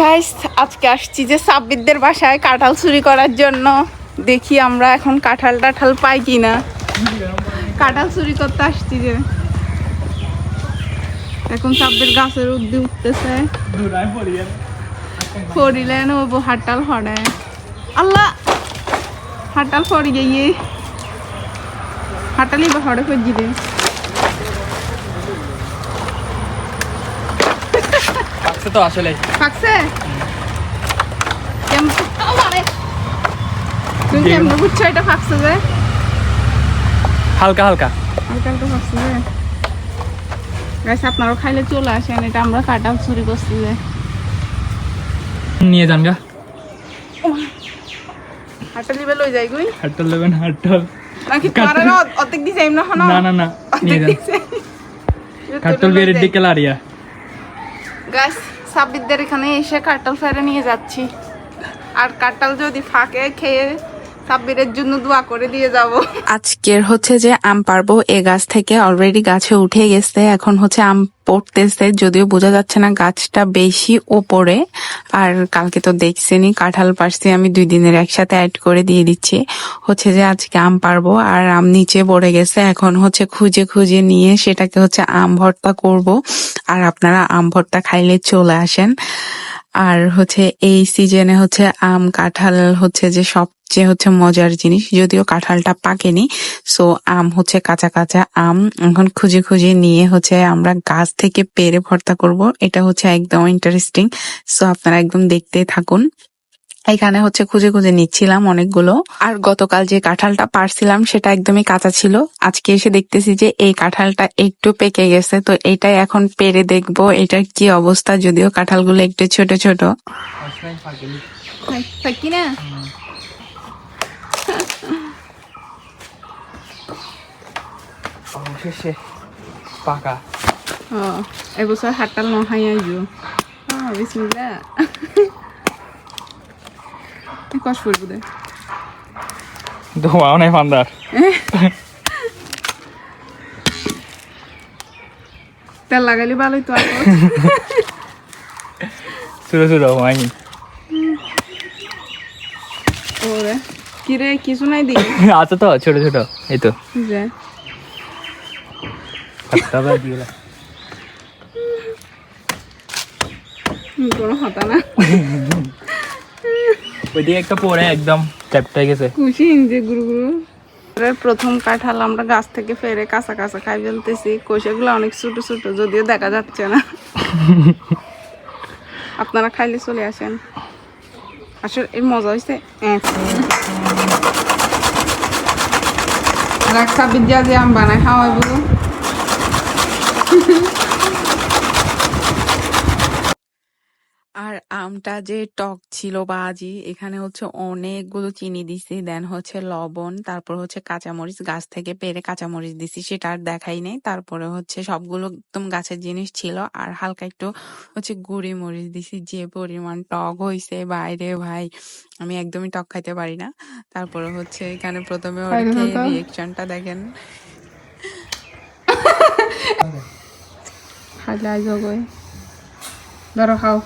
Guys আজকে আসছি যে সাব্বিরদের বাসায় কাঁঠাল চুরি করার জন্য। দেখি আমরা এখন কাঁঠাল টাঠাল পাই কি না কাঁঠাল চুরি করতে আসছি যে। এখন সাব্বির গাছের উদ্দি উঠতেছে। ফরিলেন ও হাটাল হড়ে আল্লাহ! হাটাল গিয়ে। হাটালি বা হড়ে ফজি দে পাকছে তো আসলে কেমন? আরে তুমি কেমন বুঝছ এটা ফাকছে যে? হালকা হালকা। হালকা যে। গাইস আপনারাও খাইলে চলে আসেন এটা আমরা চুরি করছি যে। নিয়ে যান গা। হাটালি বেল হয়ে যাই গুই। হাট্টল দেবেন হাট্টল নাকি তোমার অর্ধেক দিছে এমন হনো না না না নিয়ে যান। দিকে লারিয়া গাছ সাব্বিরদের এখানে এসে কাঁঠাল ফেরে নিয়ে যাচ্ছি। আর কাঁঠাল যদি ফাঁকে খেয়ে সাব্বিরের জন্য দোয়া করে দিয়ে আজকের হচ্ছে যে আম পারব, এ গাছ থেকে অলরেডি গাছে উঠে গেছে, এখন হচ্ছে আম পড়তেছে, যদিও বোঝা যাচ্ছে না গাছটা বেশি ওপরে, আর কালকে তো দেখছেনি কাঁঠাল পারছি আমি দুই দিনের একসাথে অ্যাড করে দিয়ে দিচ্ছি। হচ্ছে যে আজকে আম পারব, আর আম নিচে পড়ে গেছে, এখন হচ্ছে খুঁজে খুঁজে নিয়ে সেটাকে হচ্ছে আম ভর্তা করব। আর আপনারা আম ভর্তা খাইলে চলে আসেন। আর হচ্ছে এই সিজনে হচ্ছে আম, কাঁঠাল হচ্ছে যে সবচেয়ে হচ্ছে মজার জিনিস, যদিও কাঁঠালটা পাকেনি সো আম হচ্ছে কাঁচা কাঁচা আম। এখন খুঁজে খুঁজে নিয়ে হচ্ছে আমরা গাছ থেকে পেরে ভর্তা করব, এটা হচ্ছে একদম ইন্টারেস্টিং সো আপনারা একদম দেখতে থাকুন। এখানে হচ্ছে খুঁজে খুঁজে নিচ্ছিলাম অনেকগুলো। আর গতকাল যে কাঁঠালটা পারছিলাম সেটা একদমই কাঁচা ছিল। আজকে এসে দেখতেছি যে এই কাঁঠালটা একটু পেকে গেছে তো এটাই এখন পেরে দেখব এটার কি অবস্থা? যদিও কাঁঠালগুলো একটু ছোট ছোট। না অবশেষে পাকা। ও এবছর হাটটাল নহাই আইজো। কষ পড়ব দে। ধোঁয়াও নাই ফান্দার। তেল লাগাইলে ভালোই তো ছোটো ছোটো হয়নি ওরে কিরে কিছু নাই দি আছে তো ছোট ছোট এই তো। দাও। কোনো হতা না। ওইদিকে একটা পরে একদম চ্যাপটাই গেছে। খুশি যে গুরু গুরু। প্রথম কাঁঠাল আমরা গাছ থেকে ফেরে কাঁচা কাঁচা খাই ফেলতেছি। কোষাগুলো অনেক ছোট ছোট, যদিও দেখা যাচ্ছে না। আপনারা খাইলে চলে আসেন। আসলে এর মজা হয়েছে এক। সাবির যা যে আম বানায় খাওয়াইব আর আমটা যে টক ছিল বাজি এখানে হচ্ছে অনেকগুলো চিনি দিছি। দেন হচ্ছে লবণ তারপর হচ্ছে কাঁচামরিচ গাছ থেকে পেরে কাঁচামরিচ দিছি সেটা আর দেখাই নেই। তারপরে হচ্ছে সবগুলো একদম গাছের জিনিস ছিল আর হালকা একটু হচ্ছে গুঁড়ি মরিচ দিছি যে পরিমাণ টক হয়েছে বাইরে ভাই আমি একদমই টক খাইতে পারি না। তারপরে হচ্ছে এখানে প্রথমে ওর রিয়েকশনটা দেখেন। খাইলে আইজ ধরো খাও।